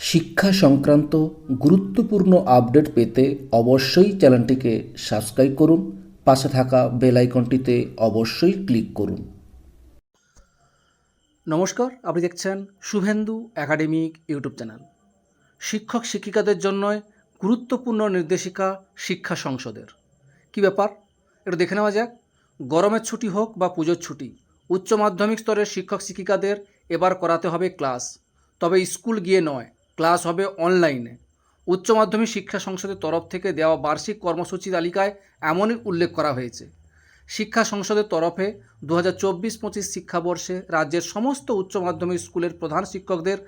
শিক্ষা সংক্রান্ত গুরুত্বপূর্ণ আপডেট পেতে অবশ্যই চ্যানেলটিকে সাবস্ক্রাইব করুন, পাশে থাকা বেল আইকনটিতে অবশ্যই ক্লিক করুন। নমস্কার, আপনি দেখছেন শুভেন্দু একাডেমিক ইউটিউব চ্যানেল। শিক্ষক শিক্ষিকাদের জন্য গুরুত্বপূর্ণ নির্দেশিকা শিক্ষা সংসদের। কি ব্যাপার? এটা দেখে নেওয়া যাক। গরমের ছুটি হোক বা পুজোর ছুটি, উচ্চ মাধ্যমিক স্তরের শিক্ষক শিক্ষিকাদের এবার করাতে হবে ক্লাস। তবে স্কুল গিয়ে নয় ক্লাস হবে অনলাইনে। উচ্চ মাধ্যমিক শিক্ষা সংসদের তরফ থেকে দেওয়া বার্ষিক কর্মসূচি তালিকায় এমনই উল্লেখ করা হয়েছে। শিক্ষা সংসদের তরফে দু হাজার চব্বিশ পঁচিশ শিক্ষাবর্ষে রাজ্যের সমস্ত উচ্চ মাধ্যমিক স্কুলের প্রধান শিক্ষকদের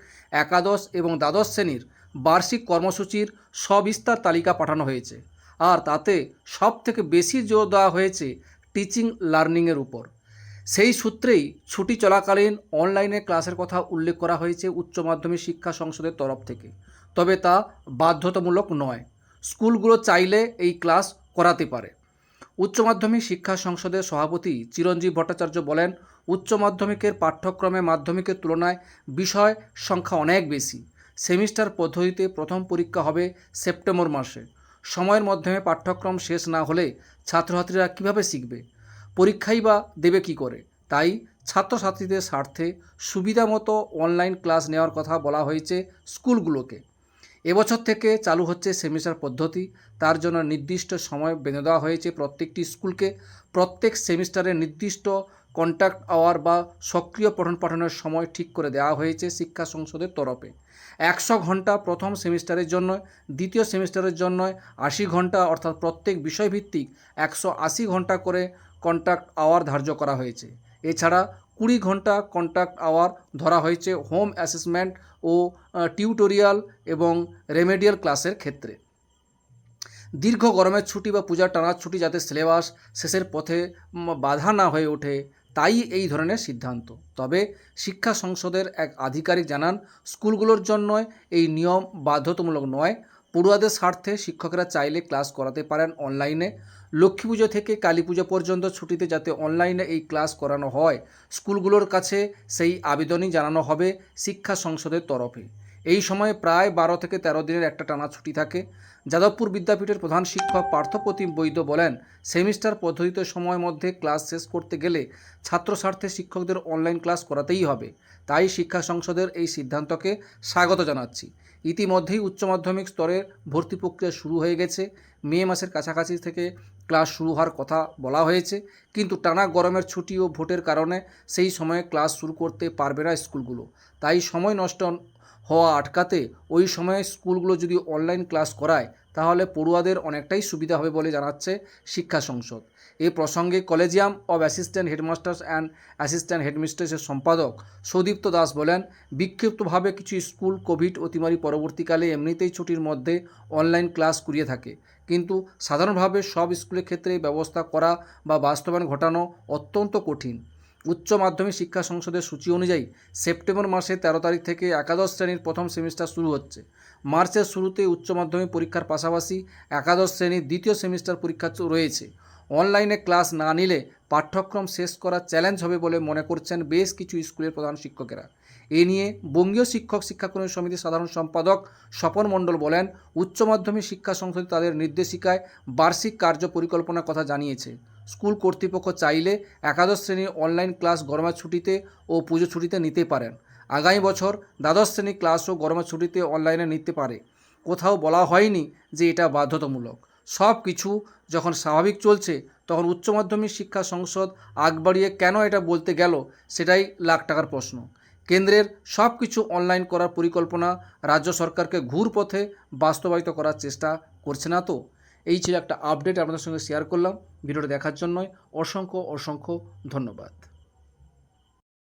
একাদশ এবং দ্বাদশ শ্রেণির বার্ষিক কর্মসূচির সবিস্তার তালিকা পাঠানো হয়েছে। আর তাতে সব থেকে বেশি জোর দেওয়া হয়েছে টিচিং লার্নিংয়ের উপর। সেই সূত্রেই ছুটি চলাকালীন অনলাইনে ক্লাসের কথা উল্লেখ করা হয়েছে উচ্চ মাধ্যমিক শিক্ষা সংসদের তরফ থেকে। তবে তা বাধ্যতামূলক নয়। স্কুলগুলো চাইলে এই ক্লাস করাতে পারে। উচ্চ মাধ্যমিক শিক্ষা সংসদের সভাপতি চিরঞ্জীব ভট্টাচার্য বলেন, উচ্চ মাধ্যমিকের পাঠ্যক্রমে মাধ্যমিকের তুলনায় বিষয় সংখ্যা অনেক বেশি। সেমিস্টার পদ্ধতিতে প্রথম পরীক্ষা হবে সেপ্টেম্বর মাসে। সময়ের মাধ্যমে পাঠ্যক্রম শেষ না হলে ছাত্রছাত্রীরা কীভাবে শিখবে? পরীক্ষাই বা দেবে কি করে? তাই ছাত্রছাত্রীদের স্বার্থে সুবিধা মতো অনলাইন ক্লাস নেওয়ার কথা বলা হয়েছে স্কুলগুলোকে। এবছর থেকে চালু হচ্ছে সেমিস্টার পদ্ধতি। তার জন্য নির্দিষ্ট সময় বেঁধে দেওয়া হয়েছে প্রত্যেকটি স্কুলকে। প্রত্যেক সেমিস্টারে নির্দিষ্ট কন্ট্যাক্ট আওয়ার বা সক্রিয় পঠন পাঠনের সময় ঠিক করে দেওয়া হয়েছে শিক্ষা সংসদের তরফে। একশো ঘণ্টা প্রথম সেমিস্টারের জন্য, দ্বিতীয় সেমিস্টারের জন্য আশি ঘণ্টা অর্থাৎ প্রত্যেক বিষয়ভিত্তিক একশো আশি ঘণ্টা করে কন্ট্যাক্ট আওয়ার ধার্য করা হয়েছে। এছাড়া কুড়ি ঘণ্টা কন্ট্যাক্ট আওয়ার ধরা হয়েছে হোম অ্যাসেসমেন্ট ও টিউটোরিয়াল এবং রেমেডিয়াল ক্লাসের ক্ষেত্রে। দীর্ঘ গরমের ছুটি বা পূজার টানার ছুটি যাতে সিলেবাস শেষের পথে বাধা না হয়ে ওঠে, তাই এই ধরনের সিদ্ধান্ত। তবে শিক্ষা সংসদের এক আধিকারিক জানান, স্কুলগুলোর জন্য এই নিয়ম বাধ্যতামূলক নয়। পড়ুয়াদের স্বার্থে শিক্ষকরা চাইলে ক্লাস করাতে পারেন অনলাইনে লক্ষ্মী পুজো থেকে কালী পুজো পর্যন্ত ছুটিতে যাতে অনলাইনে এই ক্লাস করানো হয়, স্কুলগুলোর কাছে সেই আবেদনই জানানো হবে শিক্ষা সংসদের তরফে। এই সময়ে প্রায় বারো থেকে তেরো দিনের একটা টানা ছুটি থাকে। যাদবপুর বিদ্যাপীঠের প্রধান শিক্ষক পার্থপ্রতিম বৈদ্য বলেন, সেমিস্টার পদ্ধতিতে সময় মধ্যে ক্লাস শেষ করতে গেলে ছাত্র স্বার্থে শিক্ষকদের অনলাইন ক্লাস করাতেই হবে। তাই শিক্ষা সংসদের এই সিদ্ধান্তকে স্বাগত জানাচ্ছি। ইতিমধ্যেই উচ্চ মাধ্যমিক স্তরের ভর্তি প্রক্রিয়া শুরু হয়ে গেছে। মে মাসের কাছাকাছি থেকে ক্লাস শুরু হওয়ার কথা বলা হয়েছে। কিন্তু টানা গরমের ছুটি ও ভোটের কারণে সেই সময়ে ক্লাস শুরু করতে পারবে না স্কুলগুলো। তাই সময় নষ্ট হওয়া আটকাতে ওই সময়ে স্কুলগুলো যদি অনলাইন ক্লাস করায়, তাহলে পড়ুয়াদের অনেকটাই সুবিধা হবে বলে জানাচ্ছে শিক্ষা সংসদ। এ প্রসঙ্গে collegium of assistant headmasters and assistant হেডমিস্ট্রেসের সম্পাদক সৌদীপ্ত দাস বলেন, বিক্ষিপ্তভাবে কিছু স্কুল কোভিড অতিমারি পরবর্তীকালে এমনিতেই ছুটির মধ্যে অনলাইন ক্লাস করিয়ে থাকে। কিন্তু সাধারণভাবে সব স্কুলের ক্ষেত্রে এই ব্যবস্থা করা বা বাস্তবায়ন ঘটানো অত্যন্ত কঠিন। উচ্চ মাধ্যমিক শিক্ষা সংসদের সূচি অনুযায়ী সেপ্টেম্বর মাসে তেরো তারিখ থেকে একাদশ শ্রেণির প্রথম সেমিস্টার শুরু হচ্ছে। মার্চের শুরুতে উচ্চ মাধ্যমিক পরীক্ষার পাশাপাশি একাদশ শ্রেণির দ্বিতীয় সেমিস্টার পরীক্ষা রয়েছে। অনলাইনে ক্লাস না নিলে পাঠ্যক্রম শেষ করা চ্যালেঞ্জ হবে বলে মনে করছেন বেশ কিছু স্কুলের প্রধান শিক্ষকেরা। এ নিয়ে বঙ্গীয় শিক্ষক শিক্ষাকর্মী সমিতির সাধারণ সম্পাদক স্বপন মণ্ডল বলেন, উচ্চ মাধ্যমিক শিক্ষা সংসদ তাদের নির্দেশিকায় বার্ষিক কার্য পরিকল্পনার কথা জানিয়েছে। স্কুল কর্তৃপক্ষ চাইলে একাদশ শ্রেণির অনলাইন ক্লাস গরমের ছুটিতে ও পুজো ছুটিতে নিতে পারেন। আগামী বছর দ্বাদশ শ্রেণি ক্লাসও গরমের ছুটিতে অনলাইনে নিতে পারে। কোথাও বলা হয়নি যে এটা বাধ্যতামূলক। সব কিছু যখন স্বাভাবিক চলছে, তখন উচ্চ মাধ্যমিক শিক্ষা সংসদ আগ বাড়িয়ে কেন এটা বলতে গেল, সেটাই লাখ টাকার প্রশ্ন। কেন্দ্রের সব কিছু অনলাইন করার পরিকল্পনা রাজ্য সরকারকে ঘুর পথে বাস্তবায়িত করার চেষ্টা করছে না তো এই ছিল একটা আপডেট আপনাদের সঙ্গে শেয়ার করলাম। ভিডিওটা দেখার জন্যই অসংখ্য অসংখ্য ধন্যবাদ।